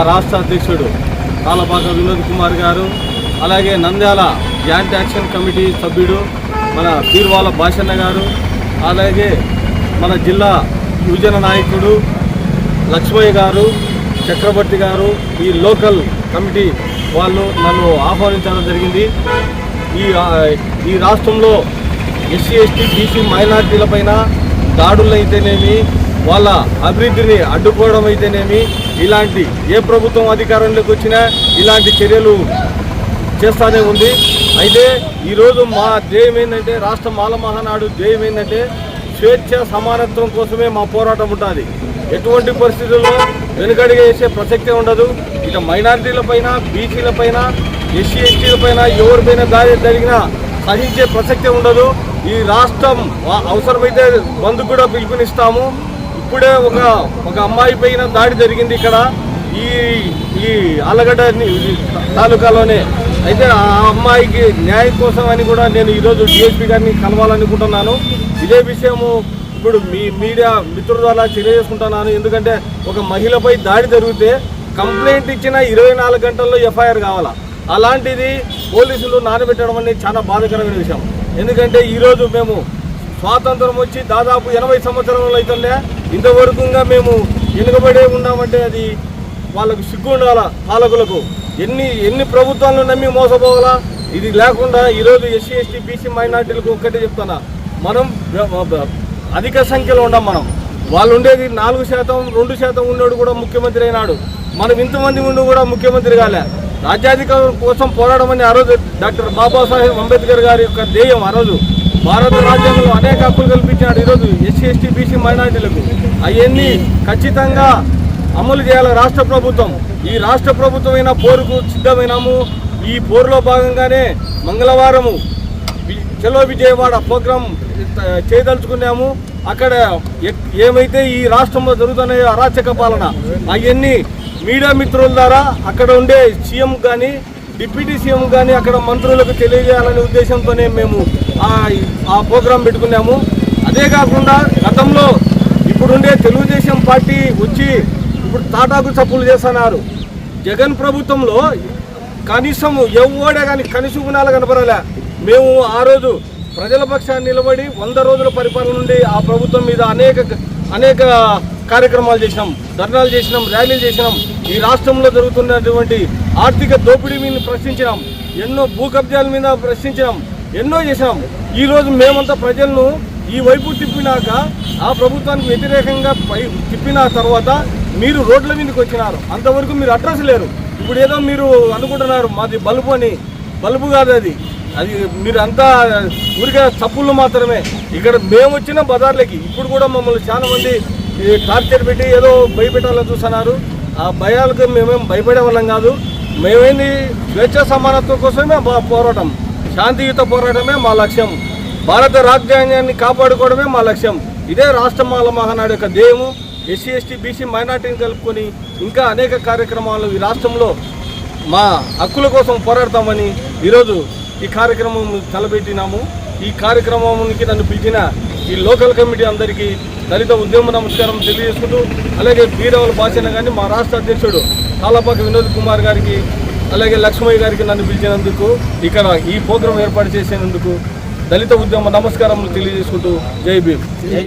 మా రాష్ట్ర అధ్యక్షుడు కాలపాక వినోద్ కుమార్ గారు అలాగే నంద్యాల జాయింట్ యాక్షన్ కమిటీ సభ్యుడు మన పీర్వాల భాషన్న గారు అలాగే మన జిల్లా యువజన నాయకుడు లక్ష్మయ్య గారు చక్రవర్తి గారు ఈ లోకల్ కమిటీ వాళ్ళు నన్ను ఆహ్వానించడం జరిగింది. ఈ ఈ రాష్ట్రంలో ఎస్సీ ఎస్టీ బీసీ మైనార్టీలపైన దాడులు అయితేనేమి వాళ్ళ అభివృద్ధిని అడ్డుకోవడం అయితేనేమి ఇలాంటి ఏ ప్రభుత్వం అధికారంలోకి వచ్చినా ఇలాంటి చర్యలు చేస్తానే ఉంది. అయితే ఈరోజు మా ధ్యేయం ఏంటంటే రాష్ట్ర మాల మహానాడు ధ్యేయం ఏంటంటే స్వేచ్ఛ సమానత్వం కోసమే మా పోరాటం ఉంటుంది ఎటువంటి పరిస్థితుల్లో వెనుకడిగా వేసే ప్రసక్తే ఉండదు. ఇక మైనారిటీల పైన పైన ఎస్సీ ఎస్టీల పైన ఎవరిపైన దారి జరిగినా సహించే ప్రసక్తే ఉండదు. ఈ రాష్ట్రం అవసరమైతే బంధు కూడా పిలుపునిస్తాము. ఇప్పుడే ఒక ఒక అమ్మాయి పైన దాడి జరిగింది ఇక్కడ. ఈ ఈ ఆలగడ్డ తాలూకాలోనే. అయితే ఆ అమ్మాయికి న్యాయం కోసం అని కూడా నేను ఈరోజు డిఎస్పీ గారిని కలవాలనుకుంటున్నాను. ఇదే విషయము ఇప్పుడు మీ మీడియా మిత్రుల ద్వారా తెలియజేసుకుంటున్నాను. ఎందుకంటే ఒక మహిళపై దాడి జరిగితే కంప్లైంట్ ఇచ్చిన ఇరవై నాలుగు గంటల్లో ఎఫ్ఐఆర్ కావాలా? అలాంటిది పోలీసులు నానబెట్టడం అనేది చాలా బాధకరమైన విషయం. ఎందుకంటే ఈరోజు మేము స్వాతంత్రం వచ్చి దాదాపు ఎనభై సంవత్సరంలో అవుతుండే ఇంతవరకు మేము వెనుకబడే ఉన్నామంటే అది వాళ్ళకు సిగ్గు ఉండాలా పాలకులకు? ఎన్ని ఎన్ని ప్రభుత్వాలను నమ్మి మోసపోవాలా? ఇది లేకుండా ఈరోజు ఎస్సీ ఎస్టీ బీసీ మైనార్టీలకు ఒక్కటే చెప్తున్నా. మనం అధిక సంఖ్యలో ఉండం మనం. వాళ్ళు ఉండేది నాలుగు శాతం రెండు శాతం ఉన్నాడు కూడా ముఖ్యమంత్రి అయినాడు. మనం ఇంతమంది ఉండి కూడా ముఖ్యమంత్రి కాలే. రాజ్యాధికారం కోసం పోరాడమని ఆ రోజు డాక్టర్ బాబాసాహెబ్ అంబేద్కర్ గారి యొక్క ధ్యేయం ఆ రోజు. భారత రాజ్యాంగంలో అనేక హక్కులు కల్పించినాడు. ఈరోజు ఎస్సీ ఎస్టీ బీసీ మైనార్టీలకు. అవన్నీ ఖచ్చితంగా అమలు చేయాలి రాష్ట్ర ప్రభుత్వం. ఈ రాష్ట్ర ప్రభుత్వమైన పోరుకు సిద్ధమైనాము. ఈ పోరులో భాగంగానే మంగళవారము చెలో చలో విజయవాడ ప్రోగ్రాం చేయదలుచుకున్నాము. అక్కడ ఏమైతే ఈ రాష్ట్రంలో జరుగుతున్నాయో అరాచక పాలన అవన్నీ మీడియా మిత్రుల ద్వారా అక్కడ ఉండే సీఎం కానీ డిప్యూటీ సీఎం కానీ అక్కడ మంత్రులకు తెలియజేయాలనే ఉద్దేశంతోనే మేము ఆ ప్రోగ్రాం పెట్టుకున్నాము. అదే కాకుండా గతంలో ఇప్పుడుండే తెలుగుదేశం పార్టీ వచ్చి ఇప్పుడు తాటాకు చప్పులు చేస్తున్నారు. జగన్ ప్రభుత్వంలో కనీసం ఎవడే కానీ కనీస గుణాలు కనపడలే. మేము ఆ రోజు ప్రజల పక్షాన్ని నిలబడి వంద రోజుల పరిపాలన నుండి ఆ ప్రభుత్వం మీద అనేక అనేక కార్యక్రమాలు చేసినాం ధర్నాలు చేసినాం ర్యాలీలు చేసినాం. ఈ రాష్ట్రంలో జరుగుతున్నటువంటి ఆర్థిక దోపిడీ మీద ప్రశ్నించినాం. ఎన్నో భూ కబ్జాల మీద ప్రశ్నించినాం. ఎన్నో చేసినాం. ఈ రోజు మేమంతా ప్రజలను ఈ వైపు తిప్పినాక ఆ ప్రభుత్వానికి వ్యతిరేకంగా పై తిప్పిన తర్వాత మీరు రోడ్ల మీదకి వచ్చినారు. అంతవరకు మీరు అడ్రస్ లేరు. ఇప్పుడు ఏదో మీరు అనుకుంటున్నారు మాది బల్బు అని. బల్బు కాదు అది. అది మీరు అంతా ఊరికే చప్పుళ్ళు మాత్రమే. ఇక్కడ మేము వచ్చిన బజార్లకి ఇప్పుడు కూడా మమ్మల్ని చాలా మంది ఈ టార్చర్ పెట్టి ఏదో భయపెట్టాలని చూస్తున్నారు. ఆ భయాలకు మేమేం భయపడే వాళ్ళం కాదు. మేమేంది స్వేచ్ఛ సమానత్వం కోసమే మా పోరాటం. శాంతియుత పోరాటమే మా లక్ష్యం. భారత రాజ్యాంగాన్ని కాపాడుకోవడమే మా లక్ష్యం. ఇదే రాష్ట్ర మాల మహానాడు యొక్క ధ్యేయము. ఎస్సీ ఎస్టీ బీసీ మైనార్టీని కలుపుకొని ఇంకా అనేక కార్యక్రమాలు ఈ రాష్ట్రంలో మా హక్కుల కోసం పోరాడతామని ఈరోజు ఈ కార్యక్రమం తలపెట్టినాము. ఈ కార్యక్రమానికి నన్ను పిలిచిన ఈ లోకల్ కమిటీ అందరికీ దళిత ఉద్యమ నమస్కారం తెలియజేసుకుంటూ అలాగే బీరవల భాషన కానీ మా రాష్ట్ర అధ్యక్షుడు తాళపాక వినోద్ కుమార్ గారికి అలాగే లక్ష్మయ్య గారికి నన్ను పిలిచినందుకు ఇక్కడ ఈ ప్రోగ్రాం ఏర్పాటు చేసినందుకు దళిత ఉద్యమ నమస్కారములు తెలియజేసుకుంటూ జై భీమ్.